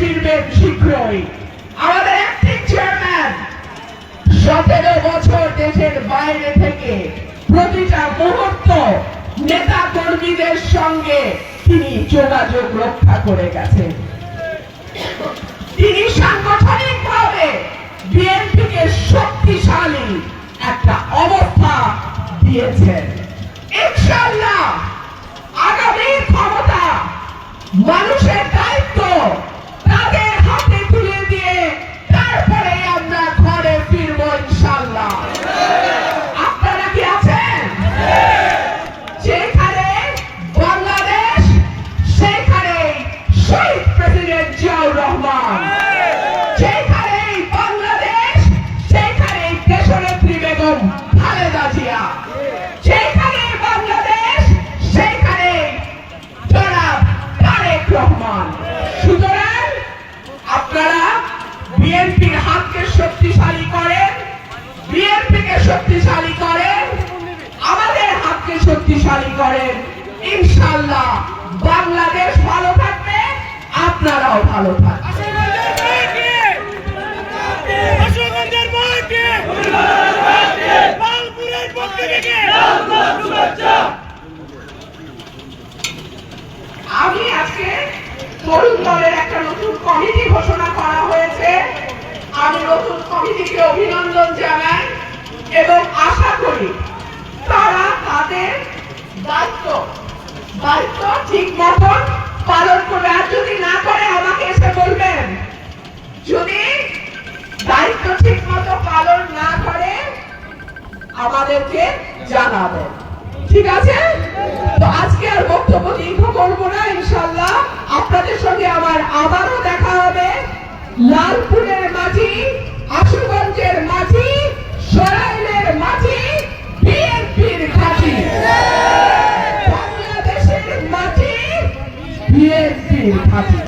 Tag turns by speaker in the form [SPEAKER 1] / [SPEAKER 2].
[SPEAKER 1] ফিরবেন শীঘ্রই। আমাদের অ্যাক্টিং চেয়ারম্যান সতেরো বছর দেশের বাইরে থেকে প্রতিটা মুহূর্ত নেতা কর্মীদের সঙ্গে তিনি যোগাযোগ রক্ষা করে গেছেন। তিনি সাংগঠনিক বিএনপিকে শক্তিশালী একটা অবস্থা দিয়েছেন। ইনশাল্লাহ আগামী ক্ষমতা মানুষের দায়িত্ব শক্তিশালী করেন ইনশাল্লাহ বাংলাদেশ ভালো থাকবে, আপনারাও ভালো আমি আজকে তরুণ দলের একটা নতুন কমিটি ঘোষণা করা হয়েছে আমি নতুন কমিটিকে অভিনন্দন জানাই এবং আশা করি তারা তাদের দায়িত্ব দায়িত্ব ঠিক মতন পালন করবে আর যদি না করে আমাকে এসে বলবেন যদি দায়িত্ব ঠিক মতো পালন না করে আমাদেরকে জানাবেন। ঠিক আছে? তো আজকে আর বক্তব্য দীর্ঘ করব না ইনশাল্লাহ আপনাদের সঙ্গে আমার আবারও দেখা হবে। লালপুরের মাঝি, আশুগঞ্জের মাঝি, সরাইলের মাঝি, বিএনপির ঘাটি বাংলাদেশের মাঝি, বিএনপির ঘাটি